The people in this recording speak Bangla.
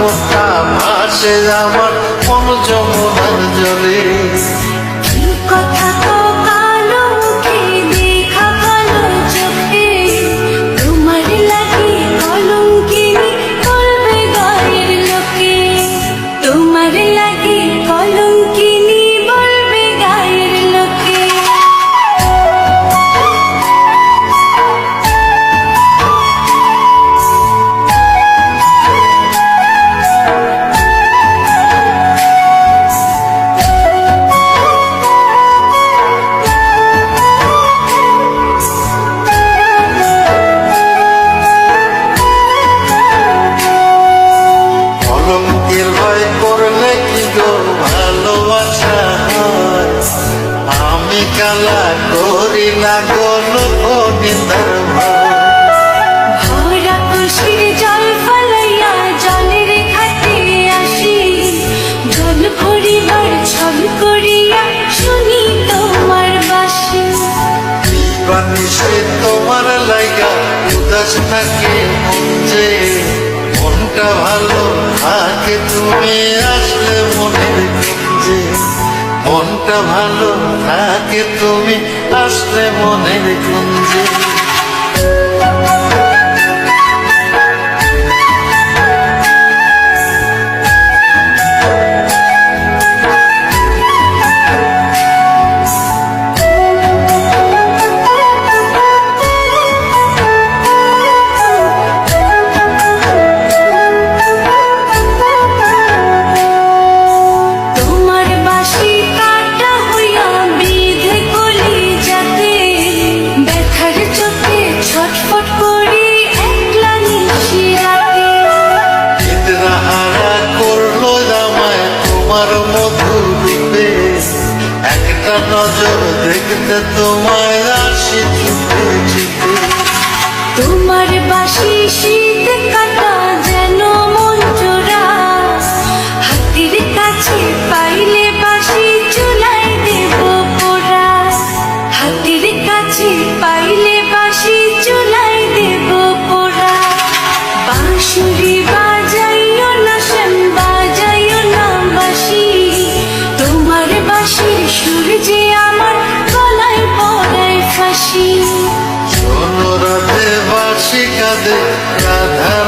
মুক্তা ভাসে আমার মন যমুনার জলে। বানিসে তোমার লাইগা, উদাস থাকে মঞ্চে মনটা ভালো থাকে, তুমি আসলে মনের কিঞ্জে মনটা ভালো থাকে, তুমি আসলে মনের কুঞ্জে নজর দেখতে তোমায় আসি তোমার বাসি রাধা